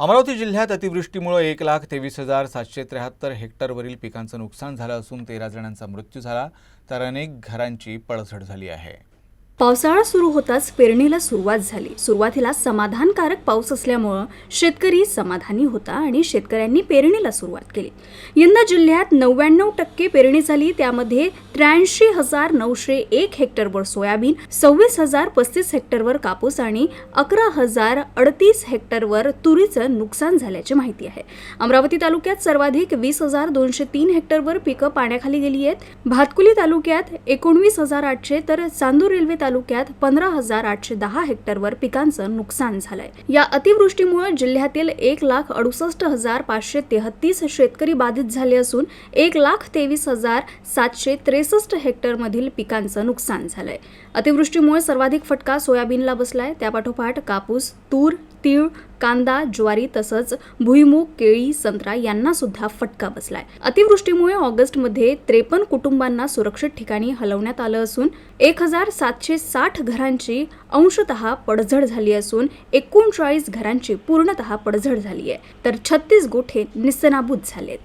अमरावती जिल्ह्यात अतिवृष्टीमुळे एक लाख तेवीस हजार सातशे त्र्याहत्तर हेक्टरवरील पिकांचं नुकसान झालं असून तेरा जणांचा मृत्यू झाला तर अनेक घरांची पडझड झाली आहे. पावसाळा सुरू होताच पेरणीला सुरुवात झाली. सुरुवातीला समाधानकारक पाऊस असल्यामुळं शेतकरी समाधानी होता आणि शेतकऱ्यांनी पेरणीला सुरुवात केली. यंदा जिल्ह्यात नव्याण्णव टक्के पेरणी झाली. त्यामध्ये त्र्याऐंशी हजार नऊशे एक हेक्टरवर सोयाबीन सव्वीस हजार पस्तीस हेक्टरवर कापूस आणि अकरा हजार अडतीस हेक्टरवर तुरीचं नुकसान झाल्याची माहिती आहे. अमरावती तालुक्यात सर्वाधिक वीस हजार दोनशे तीन हेक्टरवर पिकं पाण्याखाली गेली आहेत. भातकुली तालुक्यात एकोणवीस हजार आठशे तर चांदूर रेल्वे तालुक्यात पंधरा हजार आठशे दहा हेक्टरवर पिकांचं नुकसान झालंय. या अतिवृष्टीमुळे जिल्ह्यातील एक लाख अडुसष्ट हजार पाचशे तेहतीस शेतकरी बाधित झाले असून एक लाख तेवीस हजार सातशे त्रेसष्ट हेक्टरमधील पिकांचं नुकसान झालंय. अतिवृष्टीमुळे सर्वाधिक फटका सोयाबीनला बसलाय. त्यापाठोपाठ कापूस तूर तीळ कांदा ज्वारी तसंच भुईमूग केळी संत्रा यांना सुद्धा फटका बसलाय. अतिवृष्टीमुळे ऑगस्टमध्ये त्रेपन्न कुटुंबांना सुरक्षित ठिकाणी हलवण्यात आलं असून एक हजार सातशे साठ घरांची अंशतः पडझड झाली असून एकोणचाळीस घरांची पूर्णतः पडझड झाली आहे तर छत्तीस गोठे निस्सनाबूत झालेत.